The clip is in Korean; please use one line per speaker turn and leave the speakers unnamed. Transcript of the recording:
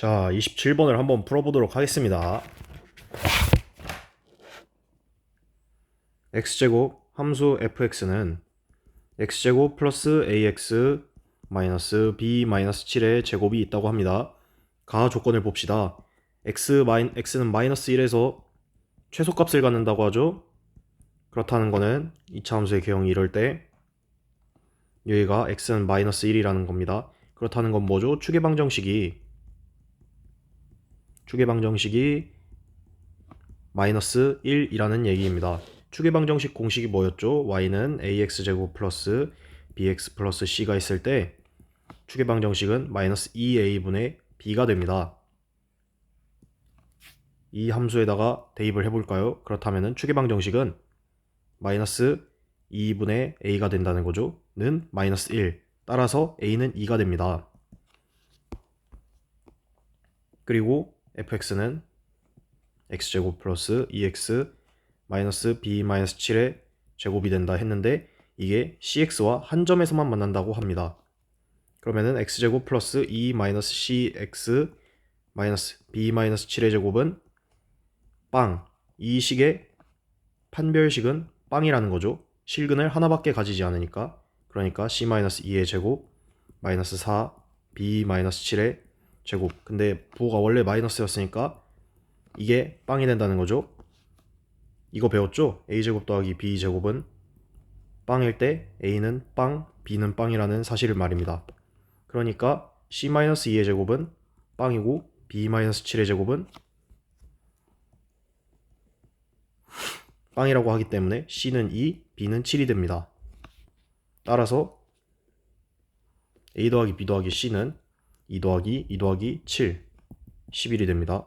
자, 27번을 한번 풀어보도록 하겠습니다. x제곱 함수 fx는 x제곱 플러스 ax 마이너스 b 마이너스 7의 제곱이 있다고 합니다. 가 조건을 봅시다. x 마이, x는 마이너스 1에서 최소값을 갖는다고 하죠. 그렇다는 거는 이차 함수의 개형이 이럴 때 여기가 x는 마이너스 1이라는 겁니다. 그렇다는 건 뭐죠? 추계방정식이 추계방정식이 마이너스 1이라는 얘기입니다. 추계방정식 공식이 뭐였죠? y는 ax제곱 플러스 bx 플러스 c가 있을 때 추계방정식은 마이너스 2a분의 b가 됩니다. 이 함수에다가 대입을 해볼까요? 그렇다면 추계방정식은 마이너스 2분의 a가 된다는 거죠. 는 마이너스 1. 따라서 a는 2가 됩니다. 그리고 fx는 x제곱 플러스 2x 마이너스 b 마이너스 7의 제곱이 된다 했는데 이게 cx와 한 점에서만 만난다고 합니다. 그러면은 x제곱 플러스 2 마이너스 cx 마이너스 b 마이너스 7의 제곱은 빵. 이 식의 판별식은 빵이라는 거죠. 실근을 하나밖에 가지지 않으니까. 그러니까 c 마이너스 2의 제곱 마이너스 4 b 마이너스 7의 제곱. 근데 부호가 원래 마이너스였으니까 이게 빵이 된다는 거죠. 이거 배웠죠? a제곱 더하기 b제곱은 빵일 때 a는 빵, b는 빵이라는 사실을 말입니다. 그러니까 c-2의 제곱은 빵이고 b-7의 제곱은 빵이라고 하기 때문에 c는 2, b는 7이 됩니다. 따라서 a 더하기 b 더하기 c는 2 더하기 2 더하기 7, 11이 됩니다.